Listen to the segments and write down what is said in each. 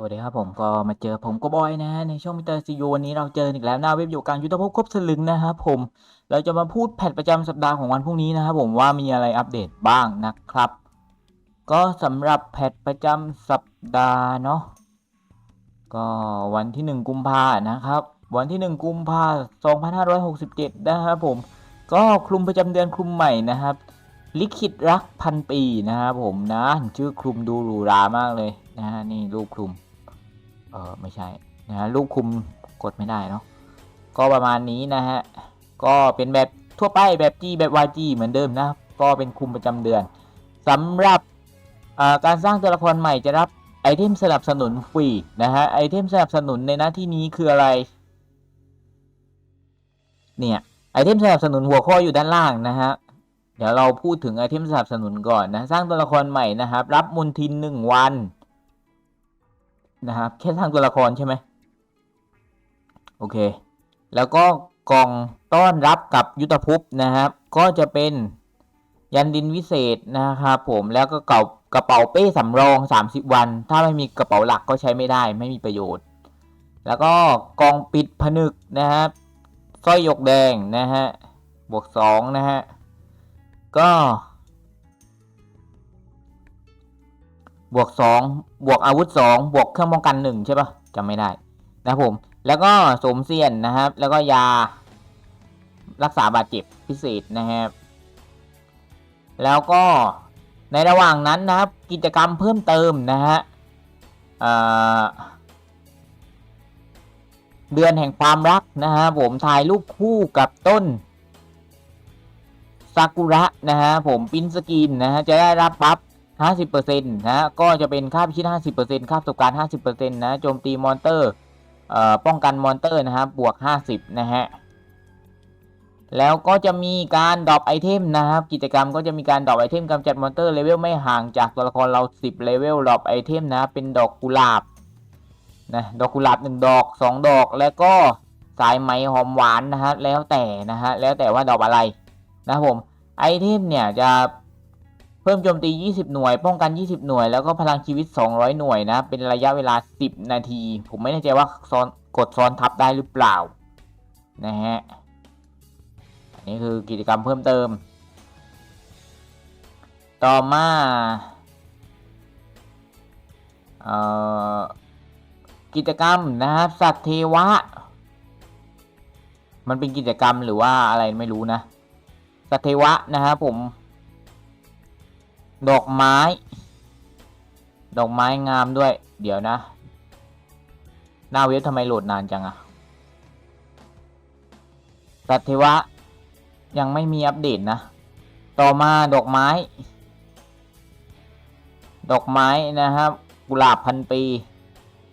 สวัสดีครับผมก็มาเจอผมก็บอยนะฮะในช่องมิเตอร์ซีวันนี้เราเจออีกแล้วหน้าเว็บอยู่กลางยุทธภพครบสลึงนะครับผมเราจะมาพูดแพทประจำสัปดาห์ของวันพรุ่งนี้นะครับผมว่ามีอะไรอัปเดตบ้างนะครับ ก็สำหรับแพทประจำสัปดาห์เนาะก็วันที่ 1 กุมภานะครับ วันที่ 1 กุมภา2567 นะครับผมก็คลุมประจำเดือนคลุมใหม่นะครับ ลิขิตรักพันปีนะครับผมนะชื่อคลุมดูหรูหรามากเลยนะฮะนี่รูปคลุม เออไม่ใช่นะฮะรูปคลุมกดไม่ได้เนาะก็ประมาณนี้นะฮะก็เป็นแบบทั่วไปแบบ G แบบ YG เหมือนเดิมนะครับก็เป็นคุมประจำเดือนสำหรับการสร้างตัวละครใหม่จะรับไอเทมสนับสนุนฟรีนะฮะไอเทมสนับสนุนในหน้าที่นี้คืออะไร เนี่ยไอเทมสนับสนุนหัวข้ออยู่ด้านล่างนะฮะเดี๋ยวเราพูดถึงไอเทมสนับสนุนก่อนนะ สร้างตัวละครใหม่นะครับ รับมนทินหนึ่งวัน นะครับแค่สร้างตัวละครใช่ไหมโอเค แล้วก็กล่องต้อนรับกับยุทธภพนะครับ ก็จะเป็นยันดินวิเศษนะครับผมแล้วก็เก่ากระเป๋าเป้สำรอง 30 วัน ถ้าไม่มีกระเป๋าหลักก็ใช้ไม่ได้ไม่มีประโยชน์ แล้วก็กล่องปิดผนึกนะครับสร้อยหยกแดงนะฮะบวกสองนะฮะก็ บวกสองบวกอาวุธสองบวกเครื่องป้องกันหนึ่งใช่ปะจำไม่ได้นะผม แล้วก็สมเสียนนะครับ แล้วก็ยารักษาบาดเจ็บพิเศษนะครับ แล้วก็ในระหว่างนั้นนะครับ กิจกรรมเพิ่มเติมนะฮะเดือนแห่งความรักนะฮะผมถ่ายรูปคู่กับต้นซากุระนะฮะผมปิ้นสกรีนนะฮะจะได้รับบัฟ 50%นะฮะก็จะเป็นค่าพิชิต 50%ค่าประสบการณ์ 50%นะโจมตีมอนเตอร์เอ่อป้องกันมอนเตอร์นะครับบวก 50 นะฮะ แล้วก็จะมีการดรอปไอเทมนะครับ กิจกรรมก็จะมีการดรอปไอเทมกำจัดมอนเตอร์เลเวลไม่ห่างจากตัวละครเรา 10 เลเวลดรอปไอเทมนะเป็นดอกกุหลาบนะดอกกุหลาบ 1 ดอก 2 ดอกแล้วก็สายไหมหอมหวานนะฮะแล้วแต่นะฮะแล้วแต่ว่าดอกอะไรนะครับผมไอเทมเนี่ยจะ พิ่มโจมตี 20 หน่วย ป้องกัน 20 หน่วย แล้วก็พลังชีวิต 200 หน่วยนะ เป็นระยะเวลา 10 นาที ผมไม่แน่ใจว่าซ้อนกดซ้อนทับได้หรือเปล่า นะฮะ อันนี้คือกิจกรรมเพิ่มเติม ต่อมา เอ่อ กิจกรรมนะครับสัตว์เทวะ มันเป็นกิจกรรมหรือว่าอะไรไม่รู้นะสเทวะนะครับผม ดอกไม้ ดอกไม้งามด้วย เดี๋ยวนะ หน้าเว็บทำไมโหลดนานจังอะสเทวะ ยังไม่มีอัปเดตนะ ต่อมาดอกไม้ ดอกไม้นะครับ กุหลาบพันปี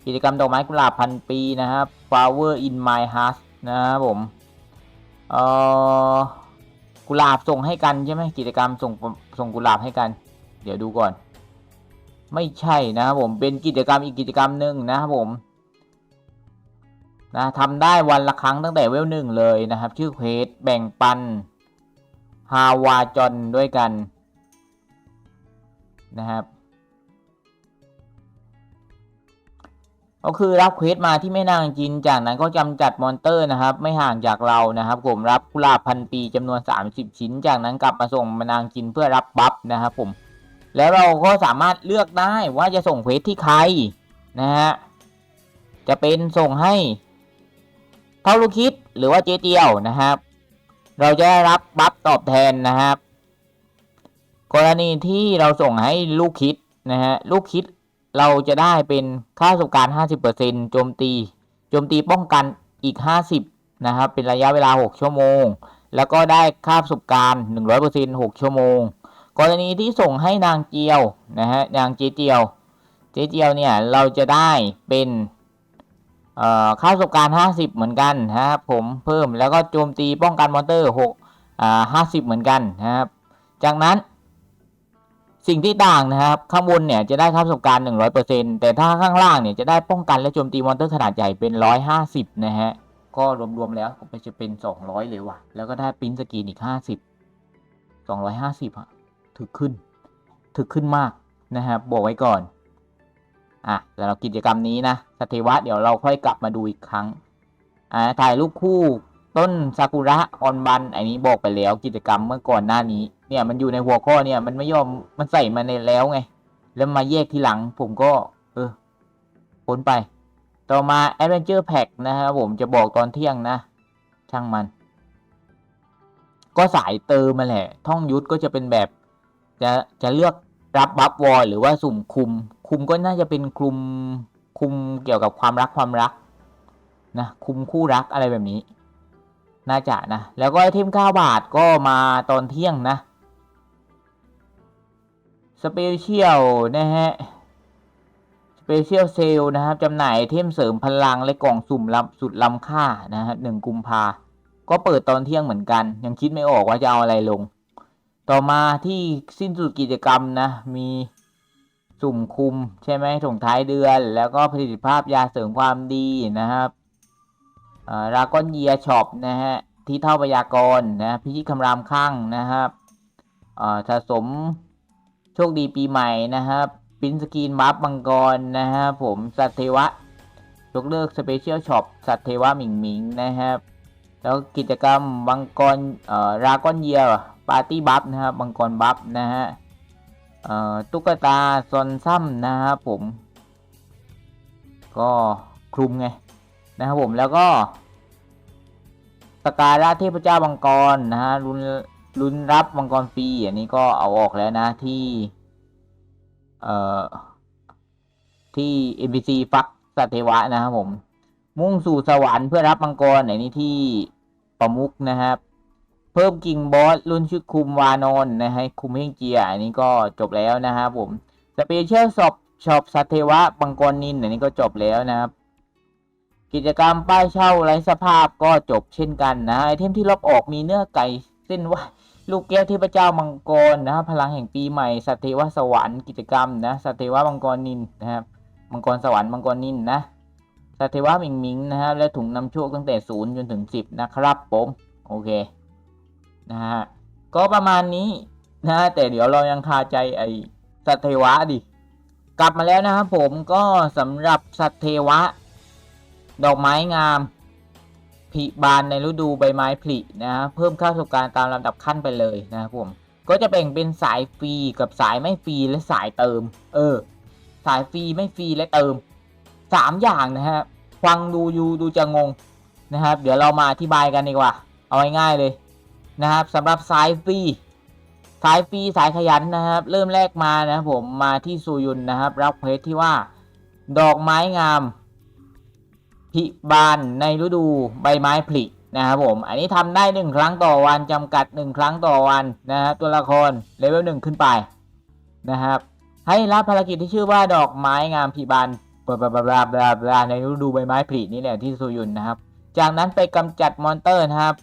กิจกรรมดอกไม้กุหลาบพันปีนะครับ flower in my heart นะครับผม เอ่อ กุหลาบส่งให้กันใช่ไหมกิจกรรมส่งส่งกุหลาบให้กัน เดี๋ยวดูก่อน ไม่ใช่นะครับผมเป็นกิจกรรมอีกกิจกรรมหนึ่งนะครับผมนะทำได้วันละครั้งตั้งแต่เวลหนึ่งเลยนะครับ ชื่อเพจแบ่งปันฮาวาจอนด้วยกันนะครับก็คือรับเควสมาที่แม่นางจินจากนั้นก็จำจัดมอนเตอร์นะครับ ไม่ห่างจากเรานะครับผมรับกุหลาบพันปีจำนวน 30 ชิ้น จากนั้นกลับมาส่งแม่นางจินเพื่อรับบัฟนะครับผม แล้วเราก็สามารถเลือกได้ว่าจะส่งเควสที่ใครนะฮะ จะเป็นส่งให้เท่าลูกคิดหรือว่าเจเจียวนะครับ เราจะได้รับบัฟตอบแทนนะครับ กรณีที่เราส่งให้ลูกคิดนะฮะลูกคิดเราจะได้เป็นค่าประสบการณ์ 50%โจมตี โจมตีป้องกันอีก 50 นะครับ เป็นระยะเวลา 6 ชั่วโมง แล้วก็ได้ค่าประสบการณ์ 100% 6 ชั่วโมง กรณีที่ส่งให้นางเจียวนะฮะนางเจเจียว เจเจียวเนี่ยเราจะได้เป็นค่าประสบการณ์ 50 เหมือนกันนะครับผมเพิ่มแล้วก็โจมตีป้องกันมอนเตอร์6อ่า50 เหมือนกันนะครับจากนั้นสิ่งที่ต่างนะครับข้างบนเนี่ยจะได้ค่าประสบการณ์ 100%แต่ถ้าข้างล่างเนี่ยจะได้ป้องกันและโจมตีมอนเตอร์ขนาดใหญ่เป็น 150 นะฮะก็รวมๆแล้วก็จะเป็น 200 เลยว่ะ แล้วก็ได้ปิ้นสกีนอีก 50 250อะ ถึกขึ้น ถึกขึ้นมากนะครับบอกไว้ก่อนอะสำหรับกิจกรรมนี้นะสเทวะเดี๋ยวเราค่อยกลับมาดูอีกครั้งอ่าถ่ายรูปคู่ต้นซากุระออนบันอันนี้บอกไปแล้วกิจกรรมเมื่อก่อนหน้านี้ เนี่ยมันอยู่ในหัวข้อเนี่ยมันไม่ยอมมันใส่มาในแล้วไง แล้วมาแยกทีหลัง ผมก็ เออพ้นไป ต่อมา Adventure Pack นะครับผมจะบอกตอนเที่ยงนะ ช่างมัน ก็สายเติมมาแหละ ท่องยุทธก็จะเป็นแบบ จะจะเลือกรับบัฟวอลหรือว่าสุ่มคุม คุมก็น่าจะเป็นคุมคุมเกี่ยวกับความรักความรักนะคุมคู่รักอะไรแบบนี้ น่าจะนะ แล้วก็ไอเทม9บาทก็มาตอนเที่ยงนะสเปเชียลนะฮะสเปเชียลเซลนะครับจำหน่ายเทมเสริมพลังและกล่องสุ่มลำสุดล้ำค่านะฮะหนึ่งกุมภาก็เปิดตอนเที่ยงเหมือนกัน ยังคิดไม่ออกว่าจะเอาอะไรลง ต่อมาที่สิ้นสุดกิจกรรมนะ มีสุ่มคุมใช่ไหมส่งท้ายเดือน แล้วก็ผลิตภาพยาเสริมความดีนะครับรากอนเยียช็อปนะฮะ ที่เท่าพยากรณ์นะพิชิตคำรามข้างนะครับสะสมโชคดีปีใหม่นะครับปินสกีนบัฟมังกรนะฮะผมสัตเทวะยกเลิกสเปเชียลช็อปสัตเทวะหมิงหมิงนะครับ แล้วกิจกรรมมังกรรากอนเยีย ปาร์ตี้บัฟนะครับมังกรบัฟนะฮะตุ๊กตาซอนซัมนะครับผม ก็คลุมไงนะครับผมแล้วก็สการะเทพเจ้ามังกรนะฮะรุนรุนรับมังกรฟรีอันนี้ก็เอาออกแล้วนะที่ เอ่อ ที่ NPC ฟักสัตเทวะนะครับผม มุ่งสู่สวรรค์เพื่อรับมังกรไหนนี้ที่ประมุกนะครับ เพิ่มกิ่งบอสรุ่นชุดคุมวานอนนะฮะคุมเฮงเจีย อันนี้ก็จบแล้วนะครับผมสเปเชียลช็อปช็อปสัตเทวะมังกรนินอันนี้ก็จบแล้วนะครับ กิจกรรมป้ายเช่าไร้สภาพก็จบเช่นกันนะไอเทมที่ลบออกมีเนื้อไก่เส้นว่าลูกแก้วเทพเจ้ามังกรนะครับพลังแห่งปีใหม่สัตเทวสวรรค์กิจกรรมนะสัตเทวมังกรนินนะครับมังกรสวรรค์มังกรนินนะสัตเทวมิงมิงนะครับและถุงนำโชคตั้งแต่ศูนย์จนถึงสิบนะครับผมโอเค นะฮะก็ประมาณนี้นะแต่เดี๋ยวเรายังคาใจไอสัตเทวะดิ กลับมาแล้วนะครับผมก็สำหรับสัตเทวะ ดอกไม้งามผลิบานในฤดูใบไม้ผลินะฮะเพิ่มค่าประสบการณ์ตามลำดับขั้นไปเลยนะครับผมก็จะแบ่งเป็นสายฟรีกับสายไม่ฟรีและสายเติม เออ สายฟรีไม่ฟรีและเติมสามอย่างนะฮะฟังดูยูดูจะงงนะครับ เดี๋ยวเรามาอธิบายกันดีกว่า เอาง่ายๆเลย นะครับสำหรับสายฟรีสายฟรีสายขยันนะครับ เริ่มแรกมานะครับผมมาที่ซูยุนนะครับ รับเพจที่ว่า ดอกไม้งามพิบานในฤดูใบไม้ผลินะครับผม อันนี้ทำได้หนึ่งครั้งต่อวันจำกัดหนึ่งครั้งต่อวันนะครับตัวละครเลเวลหนึ่งขึ้นไปนะครับ ให้รับภารกิจที่ชื่อว่าดอกไม้งามพิบานบลาบลาบลาบลาบลาในฤดูใบไม้ผลินี่แหละที่ซูยุนนะครับ จากนั้นไปกำจัดมอนเตอร์นะครับ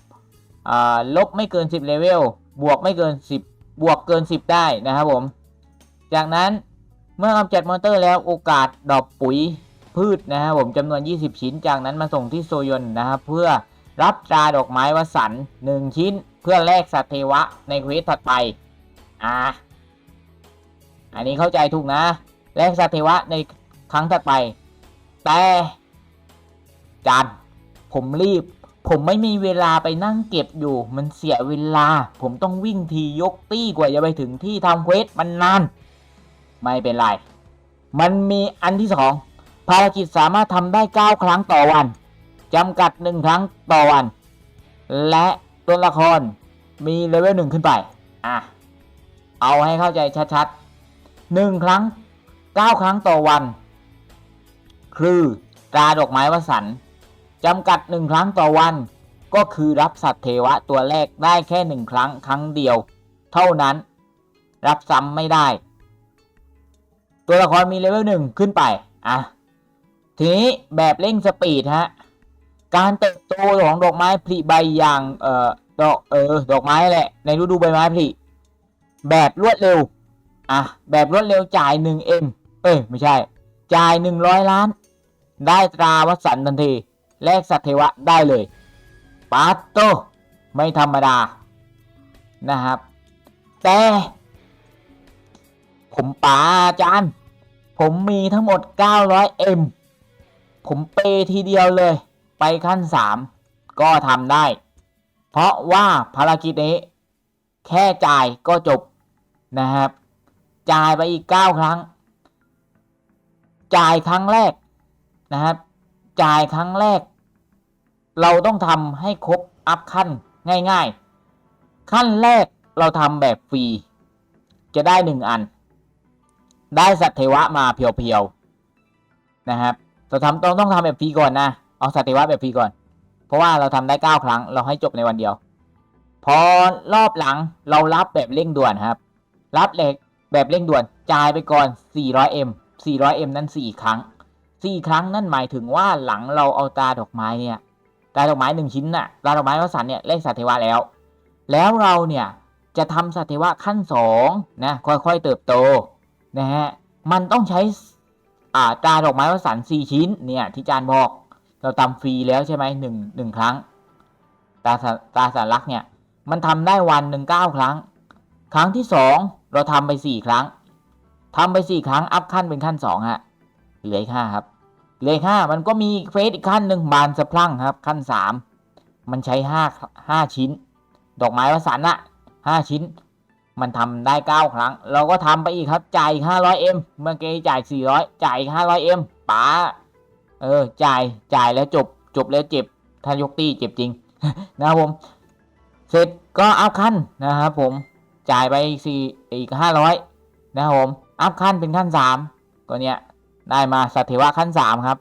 ลบไม่เกิน 10เลเวลบวกไม่เกิน 10 บวกเกิน 10 ได้นะครับผม จากนั้นเมื่อกำจัดมอนเตอร์แล้วโอกาสดอกปุ๋ยพืชนะครับผมจำนวน 20 ชิ้น จากนั้นมาส่งที่โซยนนะครับเพื่อรับตราดอกไม้วสันหนึ่งชิ้น เพื่อแลกสัตเทวะในเควสถัดไป อ่า อันนี้เข้าใจถูกนะ แลกสัตเทวะในครั้งถัดไป แต่จานผมรีบ ผมไม่มีเวลาไปนั่งเก็บอยู่ มันเสียเวลา ผมต้องวิ่งทียกตี้กว่าจะไปถึงที่ทำเควสมันนาน ไม่เป็นไร มันมีอันที่สองภารกิจสามารถทำได้ 9 ครั้งต่อวันจำกัด 1 ครั้งต่อวัน และตัวละครมีเลเวลหนึ่งขึ้นไป อะ เอาให้เข้าใจชัดๆ1ครั้ง 9 ครั้งต่อวัน คือตราดอกไม้วสัน จำกัด 1 ครั้งต่อวัน ก็คือรับสัตว์เทวะตัวแรกได้แค่ 1 ครั้งครั้งเดียว เท่านั้น รับซ้ำไม่ได้ ตัวละครมีเลเวลหนึ่งขึ้นไปอะทีนี้แบบเร่งสปีดฮะการเติบโตของดอกไม้ผลิใบอย่างเอ่อดอกเออดอกไม้แหละในฤดูใบไม้ผลิแบบรวดเร็วอะแบบรวดเร็วจ่ายหนึ่งเอ็มเอ้ยไม่ใช่ จ่ายหนึ่งร้อยล้าน ได้ตราวัสันทันที แลกสัตว์เทวะได้เลยปาโตไม่ธรรมดานะครับ แต่ ผมป๋าอาจารย์ ผมมีทั้งหมด 900M ผมเปย์ทีเดียวเลย ไปขั้น 3 ก็ทำได้ เพราะว่าภารกิจนี้ แค่จ่ายก็จบนะครับ จ่ายไปอีก 9 ครั้ง จ่ายครั้งแรกนะครับ จ่ายครั้งแรก เราต้องทำให้ครบอัพขั้นง่ายๆ ขั้นแรกเราทำแบบฟรี จะได้หนึ่งอัน ได้สัตว์เทวะมาเพียวๆนะครับเราทำต้องต้องทำแบบฟรีก่อนนะเอาสัตว์เทวะแบบฟรีก่อน เพราะว่าเราทำได้เก้าครั้ง เราให้จบในวันเดียว พอรอบหลังเรารับแบบเร่งด่วนครับ รับเล็กแบบเร่งด่วนจ่ายไปก่อน 400m 400m นั้น 4 ครั้ง 4 ครั้งนั่นหมายถึงว่าหลังเราเอาตาดอกไม้เนี่ย ตายดอกไม้หนึ่งชิ้นน่ะตายดอกไม้วสันเนี่ยเลขสัตวะแล้ว แล้วเราเนี่ยจะทำสัตวะขั้น2นะค่อยๆเติบโตนะฮะมันต้องใช้อ่าตาดอกไม้วสันต์4ชิ้นเนี่ยที่จานบอกเราทำฟรีแล้วใช่ไหมหนึ่งหนึ่งครั้ง ตาตาสัญลักษ์เนี่ยมันทำได้วันหนึ่งเก้าครั้ง ครั้งที่สองเราทำไปสี่ครั้งทำไปสี่ครั้งอัพขั้นเป็นขั้นสองฮะเหลืออีกห้าครับ เลืออีกห้ามันก็มีเฟสอีกขั้นหนึ่งบานสะพรั่งครับ ขั้นสามมันใช้ห้าห้าชิ้น ดอกไม้วสันต์อะห้าชิ้น มันทำได้เก้าครั้ง เราก็ทำไปอีกครับ จ่ายห้าร้อยเอ็มเมื่อกี้จ่ายสี่ร้อยจ่ายห้าร้อยเอ็มป๋าเออ จ่ายจ่ายแล้วจบ จบแล้วเจ็บถ้ายกตี้เจ็บจริง นะครับผม เสร็จก็อัพขั้นนะครับผม จ่ายไปสี่อีกห้าร้อยนะครับผม อัพขั้นเป็นขั้นสามก็เนี้ย ได้มาสัตว์เทวะขั้นสามครับ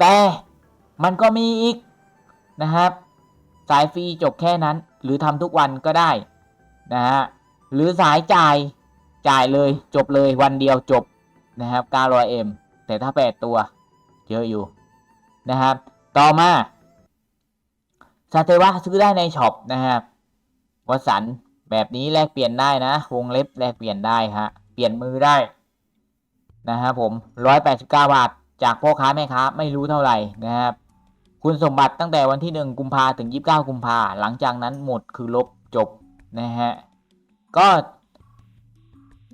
แต่มันก็มีอีกนะครับ สายฟรีจบแค่นั้น หรือทำทุกวันก็ได้นะฮะหรือสายจ่ายจ่ายเลยจบเลยวันเดียวจบนะครับ 900M แต่ถ้า 8 ตัวเยอะอยู่นะครับ ต่อมาซาเทวะซื้อได้ในช็อปนะครับวสันแบบนี้แลกเปลี่ยนได้นะ วงเล็บแลกเปลี่ยนได้ฮะเปลี่ยนมือได้ นะครับผม 189 บาท จากพ่อค้าแม่ค้าไม่รู้เท่าไหร่นะครับ คุณสมบัติตั้งแต่วันที่ 1 กุมภาถึง 29 กุมภาหลังจากนั้นหมดคือลบจบนะฮะ ก็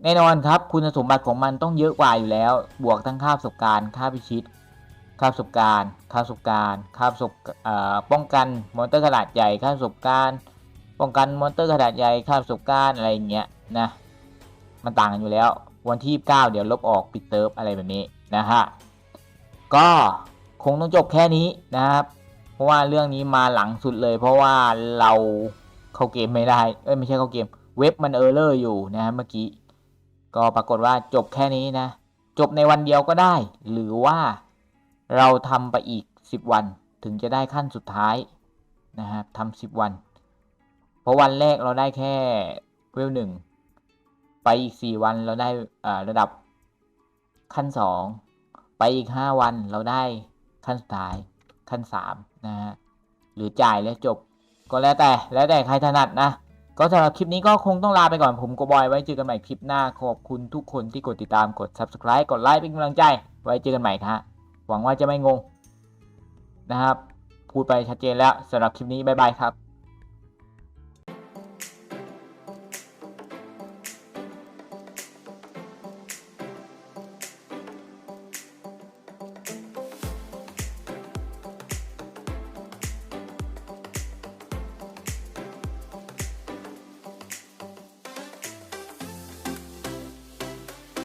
แน่นอนครับ คุณสมบัติของมันต้องเยอะกว่าอยู่แล้ว บวกทั้งค่าประสบการณ์ ค่าพิชิต ค่าประสบการณ์ ค่าประสบการณ์ ค่าประสบป้องกันมอนเตอร์ขนาดใหญ่ ค่าประสบการณ์ ป้องกันมอนเตอร์ขนาดใหญ่ ค่าประสบการณ์อะไรอย่างเงี้ยนะ มันต่างกันอยู่แล้ว วันที่9เดี๋ยวลบออกปิดเติร์ฟอะไรแบบนี้นะฮะก็คงต้องจบแค่นี้นะครับ เพราะว่าเรื่องนี้มาหลังสุดเลย เพราะว่าเราเข้าเกมไม่ได้ เอ้ยไม่ใช่เข้าเกม เว็บมันเออร์เลอร์อยู่นะฮะเมื่อกี้ ก็ปรากฏว่าจบแค่นี้นะ จบในวันเดียวก็ได้ หรือว่าเราทำไปอีก 10 วันถึงจะได้ขั้นสุดท้ายนะครับทำ10 วัน เพราะวันแรกเราได้แค่เวลหนึ่ง ไปอีก4วันเราได้อระดับขั้น2ไปอีก5วันเราได้ขั้นสุดท้ายขั้น3นะฮะหรือจ่ายแล้วจบก็แล้วแต่แล้วแต่ใครถนัดนะ ก็สำหรับคลิปนี้ก็คงต้องลาไปก่อนผมกบอยไว้เจอกันใหม่คลิปหน้าขอบคุณทุกคนที่กดติดตามกด subscribe กดไลค์เป็นกำลังใจ ไว้เจอกันใหม่ครับหวังว่าจะไม่งงนะครับ พูดไปชัดเจนแล้วสำหรับคลิปนี้บ๊ายบายครับ